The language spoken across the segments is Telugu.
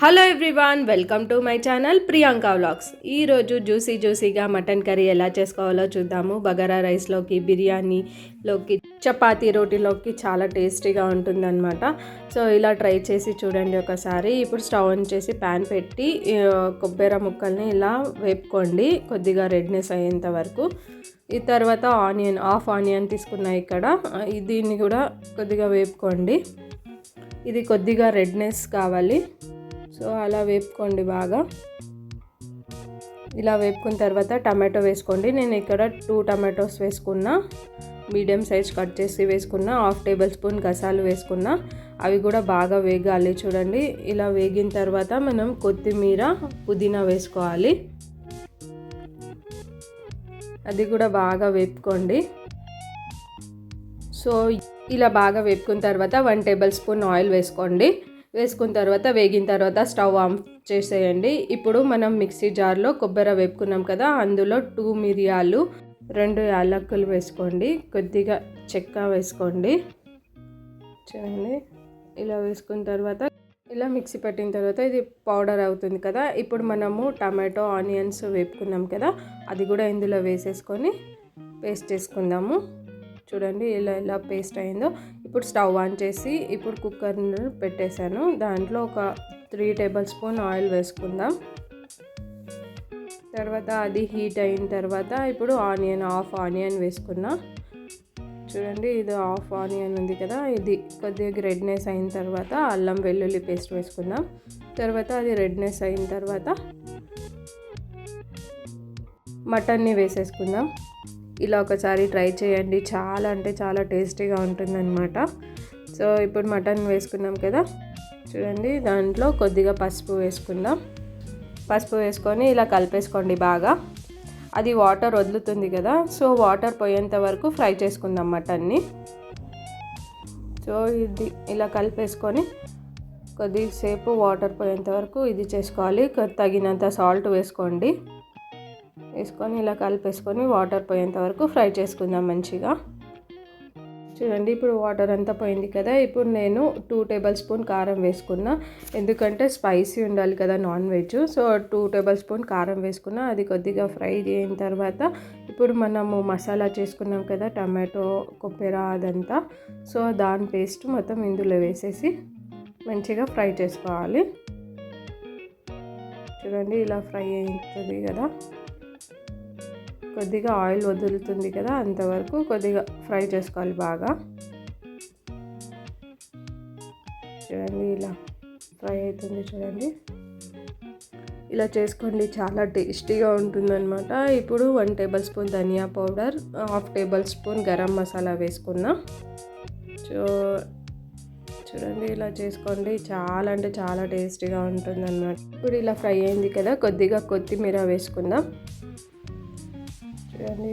Hello everyone welcome to my channel Priyanka vlogs juicy juicy జ్యూసీగా మటన్ కర్రీ ఎలా చేసుకోవాలో చూద్దాము. బగారా రైస్లోకి బిర్యానీలోకి చపాతీ రోటీలోకి చాలా టేస్టీగా ఉంటుందన్నమాట. సో ఇలా ట్రై చేసి చూడండి ఒకసారి. ఇప్పుడు స్టవ్ ఆన్ చేసి ప్యాన్ పెట్టి కొబ్బరి ముక్కల్ని ఇలా వేపుకోండి. కొద్దిగా రెడ్నెస్ అయ్యేంత వరకు. ఈ తర్వాత ఆనియన్ హాఫ్ ఆనియన్ తీసుకున్నా ఇక్కడ. దీన్ని కూడా కొద్దిగా వేపుకోండి. ఇది కొద్దిగా రెడ్నెస్ కావాలి. సో అలా వేపుకోండి బాగా. ఇలా వేపుకున్న తర్వాత టమాటో వేసుకోండి. నేను ఇక్కడ టూ టమాటోస్ వేసుకున్నా మీడియం సైజ్ కట్ చేసి వేసుకున్న హాఫ్ టేబుల్ స్పూన్ గసాలు వేసుకున్న. అవి కూడా బాగా వేగాలి చూడండి. ఇలా వేగిన తర్వాత మనం కొత్తిమీర పుదీనా వేసుకోవాలి. అది కూడా బాగా వేపుకోండి. సో ఇలా బాగా వేపుకున్న తర్వాత వన్ టేబుల్ స్పూన్ ఆయిల్ వేసుకోండి. వేసుకున్న తర్వాత వేగిన తర్వాత స్టవ్ ఆన్ చేసేయండి. ఇప్పుడు మనం మిక్సీ జార్లో కొబ్బరి వేపుకున్నాం కదా అందులో టూ మిరియాలు రెండు యాలక్కులు వేసుకోండి. కొద్దిగా చెక్క వేసుకోండి. చూడండి. ఇలా వేసుకున్న తర్వాత ఇలా మిక్సీ పెట్టిన తర్వాత ఇది పౌడర్ అవుతుంది కదా. ఇప్పుడు మనము టమాటో ఆనియన్స్ వేపుకున్నాం కదా అది కూడా ఇందులో వేసేసుకొని పేస్ట్ చేసుకుందాము. చూడండి ఇలా ఇలా పేస్ట్ అయిందో. ఇప్పుడు స్టవ్ ఆన్ చేసి ఇప్పుడు కుక్కర్ని పెట్టేశాను. దాంట్లో ఒక త్రీ టేబుల్ స్పూన్ ఆయిల్ వేసుకుందాం. తర్వాత అది హీట్ అయిన తర్వాత ఇప్పుడు ఆనియన్ హాఫ్ ఆనియన్ వేసుకున్నా. చూడండి ఇది హాఫ్ ఆనియన్ ఉంది కదా ఇది కొద్దిగా రెడ్నెస్ అయిన తర్వాత అల్లం వెల్లుల్లి పేస్ట్ వేసుకుందాం. తర్వాత అది రెడ్నెస్ అయిన తర్వాత మటన్ని వేసేసుకుందాం. ఇలా ఒకసారి ట్రై చేయండి. చాలా అంటే చాలా టేస్టీగా ఉంటుందన్నమాట. సో ఇప్పుడు మటన్ వేసుకున్నాం కదా. చూడండి దాంట్లో కొద్దిగా పసుపు వేసుకుందాం. పసుపు వేసుకొని ఇలా కలిపేసుకోండి బాగా. అది వాటర్ వదులుతుంది కదా. సో వాటర్ పోయేంత వరకు ఫ్రై చేసుకుందాం మటన్ని. సో ఇది ఇలా కలిపేసుకొని కొద్దిసేపు వాటర్ పోయేంత వరకు ఇది చేసుకోవాలి. తగినంత సాల్ట్ వేసుకోండి. వేసుకొని ఇలా కలిపేసుకొని వాటర్ పోయేంత వరకు ఫ్రై చేసుకుందాం మంచిగా. చూడండి ఇప్పుడు వాటర్ అంతా పోయింది కదా. ఇప్పుడు నేను టూ టేబుల్ స్పూన్ కారం వేసుకున్నా. ఎందుకంటే స్పైసీ ఉండాలి కదా non veg so two tablespoon కారం వేసుకున్నా అది కొద్దిగా ఫ్రై అయిన తర్వాత ఇప్పుడు మనము మసాలా చేసుకున్నాం కదా టమాటో కొబ్బరి అదంతా. సో దాని పేస్ట్ మొత్తం ఇందులో వేసేసి మంచిగా ఫ్రై చేసుకోవాలి. చూడండి ఇలా ఫ్రై అవుతుంది కదా. కొద్దిగా ఆయిల్ వదులుతుంది కదా అంతవరకు కొద్దిగా ఫ్రై చేసుకోవాలి బాగా. చూడండి ఇలా ఫ్రై అవుతుంది చూడండి. ఇలా చేసుకోండి చాలా టేస్టీగా ఉంటుందన్నమాట. ఇప్పుడు వన్ టేబుల్ స్పూన్ ధనియా powder half tablespoon garam masala వేసుకున్నా. సో చూడండి ఇలా చేసుకోండి చాలా అంటే చాలా టేస్టీగా ఉంటుందన్నమాట. ఇప్పుడు ఇలా ఫ్రై అయింది కదా కొద్దిగా కొత్తిమీర వేసుకుందాం.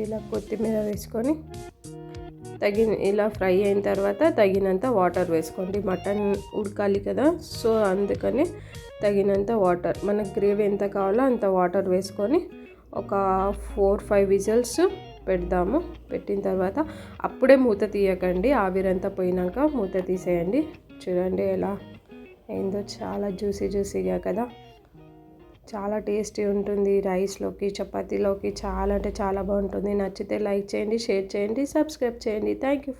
ఇలా కొత్తిమీర వేసుకొని తగిన ఇలా ఫ్రై అయిన తర్వాత తగినంత వాటర్ వేసుకోండి. మటన్ ఉడకాలి కదా సో అందుకని తగినంత వాటర్. మనకు గ్రేవీ ఎంత కావాలో అంత వాటర్ వేసుకొని ఒక ఫోర్ ఫైవ్ విజిల్స్ పెడదాము. పెట్టిన తర్వాత అప్పుడే మూత తీయకండి. ఆవిరంతా పోయినాక మూత తీసేయండి. చూడండి ఎలా అయిందో. చాలా జ్యూసీ జ్యూసీగా కదా. చాలా టేస్టీ ఉంటుంది రైస్లోకి చపాతీలోకి చాలా అంటే చాలా బాగుంటుంది. నచ్చితే లైక్ చేయండి షేర్ చేయండి సబ్స్క్రైబ్ చేయండి. Thank you